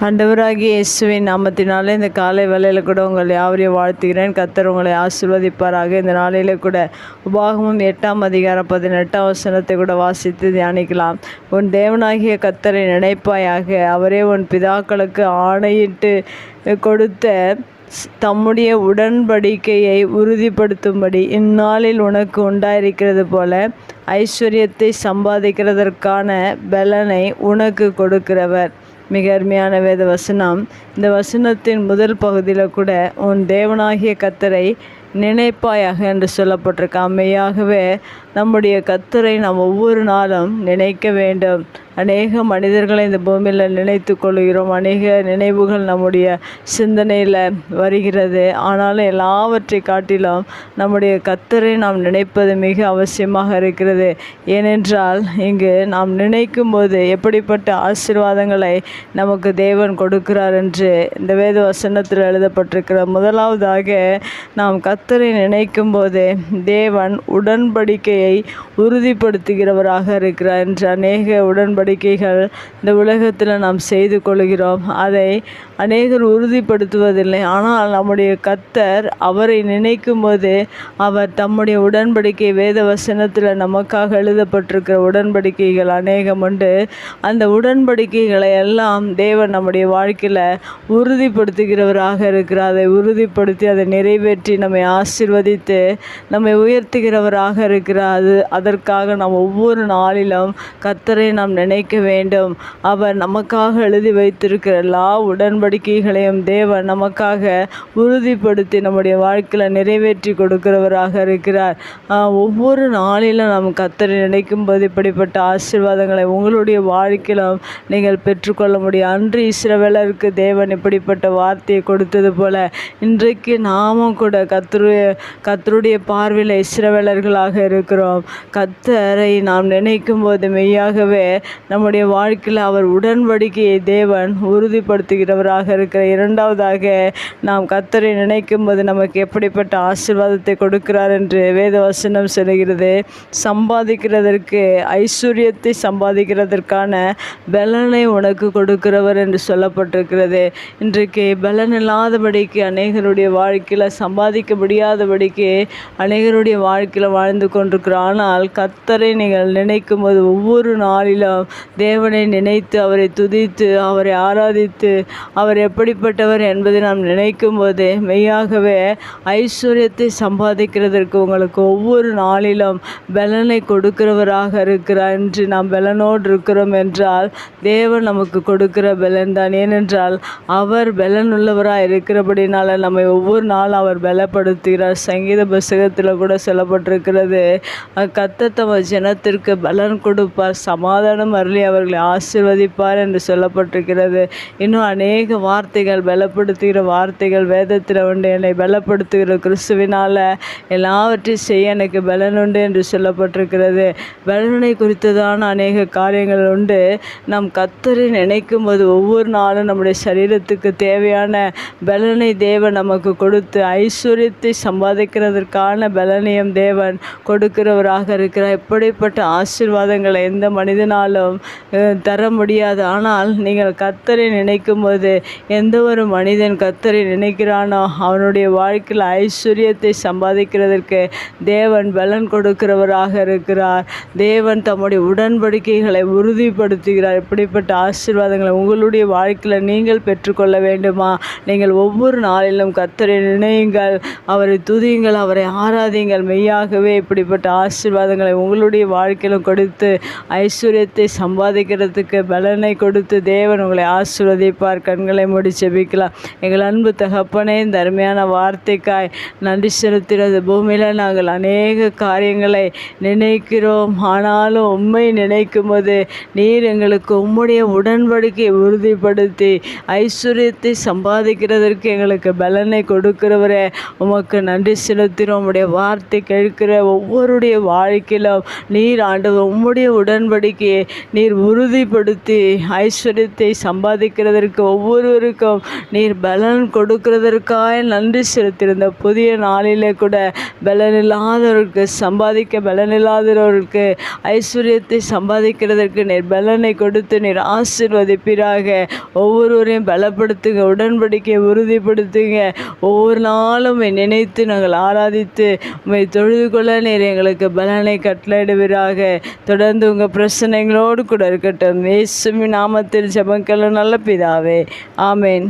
ஆண்டவராகிய இயேசுவின் நாமத்தினாலே இந்த காலை வேலையில் கூட உங்களை யாவரையும் வாழ்த்துகிறேன். கத்தர் உங்களை ஆசிர்வதிப்பாராக. இந்த நாளையில் கூட உபாகமும் எட்டாம் அதிகாரம் பதினெட்டாம் வசனத்தை கூட வாசித்து தியானிக்கலாம். உன் தேவனாகிய கத்தரை நினைப்பாயாக. அவரே உன் பிதாக்களுக்கு ஆணையிட்டு கொடுத்த ஸ்- தம்முடைய உடன்படிக்கையை உறுதிப்படுத்தும்படி இந்நாளில் உனக்கு உண்டாயிருக்கிறது போல ஐஸ்வர்யத்தை சம்பாதிக்கிறதற்கான பலனை உனக்கு கொடுக்கிறவர். மிக அருமையான வேத வசனம். இந்த வசனத்தின் முதல் பகுதியில் கூட உன் தேவனாகிய கத்தரை நினைப்பாயாக என்று சொல்லப்பட்டிருக்கு. அம்மையாகவே நம்முடைய கத்தரை நாம் ஒவ்வொரு நாளும் நினைக்க வேண்டும். அநேக மனிதர்களை இந்த பூமியில் நினைத்து கொள்கிறோம். அநேக நினைவுகள் நம்முடைய சிந்தனையில் வருகிறது. ஆனாலும் எல்லாவற்றை காட்டிலும் நம்முடைய கத்தரை நாம் நினைப்பது மிக அவசியமாக இருக்கிறது. ஏனென்றால் இங்கு நாம் நினைக்கும் போது எப்படிப்பட்ட ஆசீர்வாதங்களை நமக்கு தேவன் கொடுக்கிறார் என்று இந்த வேத வசனத்தில் எழுதப்பட்டிருக்கிற முதலாவதாக நாம் கத்தரை நினைக்கும் போது தேவன் உடன்படிக்கையை உறுதிப்படுத்துகிறவராக இருக்கிறார் என்று அநேக உடன்படிக்கைகள் இந்த உலகத்தில் நாம் செய்து கொள்கிறோம். அதை அநேகர் உறுதிப்படுத்துவதில்லை. ஆனால் நம்முடைய கத்தர் அவரை நினைக்கும் போது அவர் தம்முடைய உடன்படிக்கை வேத வசனத்தில் நமக்காக எழுதப்பட்டிருக்கிற உடன்படிக்கைகள் அநேகம் உண்டு. அந்த உடன்படிக்கைகளை எல்லாம் தேவன் நம்முடைய வாழ்க்கையில் உறுதிப்படுத்துகிறவராக இருக்கிறார். அதை உறுதிப்படுத்தி அதை நிறைவேற்றி நம்மை ஆசிர்வதித்து நம்மை உயர்த்துகிறவராக இருக்கிறார். அது அதற்காக நாம் ஒவ்வொரு நாளிலும் கத்தரை நாம் நினைக்க வேண்டும். அவர் நமக்காக எழுதி வைத்திருக்கிற எல்லா உடன்படிக்கைகளையும் தேவன் நமக்காக உறுதிப்படுத்தி நம்முடைய வாழ்க்கையில் நிறைவேற்றி கொடுக்கிறவராக இருக்கிறார். ஒவ்வொரு நாளிலும் நாம் கத்தரை நினைக்கும் போது இப்படிப்பட்ட ஆசீர்வாதங்களை உங்களுடைய வாழ்க்கையிலும் நீங்கள் பெற்றுக்கொள்ள முடியும். அன்று இஸ்ரவேலருக்கு தேவன் இப்படிப்பட்ட வார்த்தையை கொடுத்தது போல இன்றைக்கு நாமும் கூட கத்தருடைய கத்தருடைய பார்வையில் இஸ்ரவேலர்களாக இருக்கிறோம். கத்தரை நாம் நினைக்கும் போது மெய்யாகவே நம்முடைய வாழ்க்கையில் அவர் உடன்படிக்கையை தேவன் உறுதிப்படுத்துகிறவராக இருக்கிற இரண்டாவதாக நாம் கத்தரை நினைக்கும் போது நமக்கு எப்படிப்பட்ட ஆசீர்வாதத்தை கொடுக்கிறார் என்று வேதவசனம் சொல்கிறது சம்பாதிக்கிறதற்கு ஐஸ்வர்யத்தை சம்பாதிக்கிறதற்கான பலனை உனக்கு கொடுக்கிறவர் என்று சொல்லப்பட்டிருக்கிறது. இன்றைக்கு பலன் இல்லாதபடிக்கு அநேகருடைய வாழ்க்கையில் சம்பாதிக்க முடியாதபடிக்கு அநேகருடைய வாழ்க்கையில் வாழ்ந்து கொண்டிருக்கிறோம் ஆனால் கத்தரை நீங்கள் நினைக்கும் போது ஒவ்வொரு நாளிலும் தேவனை நினைத்து அவரை துதித்து அவரை ஆராதித்து அவர் எப்படிப்பட்டவர் என்பதை நாம் நினைக்கும் போது மெய்யாகவே ஐஸ்வர்யத்தை சம்பாதிக்கிறதற்கு உங்களுக்கு ஒவ்வொரு நாளிலும் பலனை கொடுக்கிறவராக இருக்கிறார் என்று நாம் பலனோடு இருக்கிறோம் என்றால் தேவன் நமக்கு கொடுக்கிற பலன் தான். ஏனென்றால் அவர் பலன் உள்ளவராக இருக்கிறபடினால நம்மை ஒவ்வொரு நாளும் அவர் பலப்படுத்துகிறார். சங்கீத புஸ்தகத்தில் கூட சொல்லப்பட்டிருக்கிறது கத்த தம ஜனத்திற்கு பலன் கொடுப்பார். சமாதானம் அருளி அவர்களை ஆசிர்வதிப்பார் என்று சொல்லப்பட்டிருக்கிறது. இன்னும் அநேக வார்த்தைகள் பலப்படுத்துகிற வார்த்தைகள் வேதத்தில் உண்டு. என்னை பலப்படுத்துகிற கிறிஸ்துவினால் எல்லாவற்றையும் செய்ய எனக்கு பலன் உண்டு என்று சொல்லப்பட்டிருக்கிறது. பலனை குறித்ததான அநேக காரியங்கள் உண்டு. நம் கத்தரை நினைக்கும் போது ஒவ்வொரு நாளும் நம்முடைய சரீரத்துக்கு தேவையான பலனை தேவன் நமக்கு கொடுத்து ஐஸ்வர்யத்தை சம்பாதிக்கிறதற்கான பலனையும் தேவன் கொடுக்கிறவராக இருக்கிறார். இப்படிப்பட்ட ஆசீர்வாதங்களை எந்த மனிதனாலும் தர முடியாது. ஆனால் நீங்கள் கத்தரை நினைக்கும் போது எந்த ஒரு மனிதன் கத்தரை நினைக்கிறானோ அவனுடைய வாழ்க்கையில் ஐஸ்வர்யத்தை சம்பாதிக்கிறதற்கு தேவன் பலன் கொடுக்கிறவராக இருக்கிறார். தேவன் தம்முடைய உடன்படிக்கைகளை உறுதிப்படுத்துகிறார். இப்படிப்பட்ட ஆசீர்வாதங்களை உங்களுடைய வாழ்க்கையில் நீங்கள் பெற்றுக்கொள்ள வேண்டுமா? நீங்கள் ஒவ்வொரு நாளிலும் கத்தரை நினையுங்கள். அவரை துதியுங்கள். அவரை ஆராதியுங்கள். மெய்யாகவே இப்படிப்பட்ட ஆசீர்வாதங்களை உங்களுடைய வாழ்க்கையிலும் கொடுத்து ஐஸ்வர்யத்தை சம்பாதிக்கிறதுக்கு பலனை கொடுத்து தேவன் உங்களை ஆசீர்வதிப்பார். கண்களை மூடி செபிக்கலாம் எங்கள் அன்பு தகப்பனே இந்த அருமையான வார்த்தைக்காய் நன்றி செலுத்துகிறது. பூமியில் நாங்கள் அநேக காரியங்களை நினைக்கிறோம். ஆனாலும் உண்மை நினைக்கும் போது நீர் எங்களுக்கு உம்முடைய உடன்படிக்கை உறுதிப்படுத்தி ஐஸ்வர்யத்தை சம்பாதிக்கிறதற்கு எங்களுக்கு பலனை கொடுக்கிறவரே உமக்கு நன்றி செலுத்துகிறோம். உடைய வார்த்தை கேட்கிற ஒவ்வொருடைய ஒவ்வொருடைய வாழ்க்கையிலும் நீர் ஆண்டவர் உம்முடைய உடன்படிக்கையை நீர் உறுதிப்படுத்தி ஐஸ்வர்யத்தை சம்பாதிக்கிறதற்கு ஒவ்வொருவருக்கும் நீர் பலன் கொடுக்கிறதற்காக நன்றி செலுத்தியிருந்த புதிய நாளிலே கூட பலன் இல்லாதவர்களுக்கு சம்பாதிக்க பலன் இல்லாதவர்களுக்கு ஐஸ்வர்யத்தை சம்பாதிக்கிறதற்கு நீர் பலனை கொடுத்து நீர் ஆசிர்வதிப்பீராக. ஒவ்வொருவரையும் பலப்படுத்துங்க உடன்படிக்கையை உறுதிப்படுத்துங்க. ஒவ்வொரு நாளும் நினைத்து நாங்கள் ஆராதித்து உண்மை தொழுது கொள்ள நீர் எங்களுக்கு பலனை கட்டளையிடுவீராக. தொடர்ந்து உங்கள் பிரச்சனைகளோடு கூட இருக்கட்டும். இயேசுவின் நாமத்தில் ஜெபங்கள் நல்ல பிதாவே. ஆமேன்.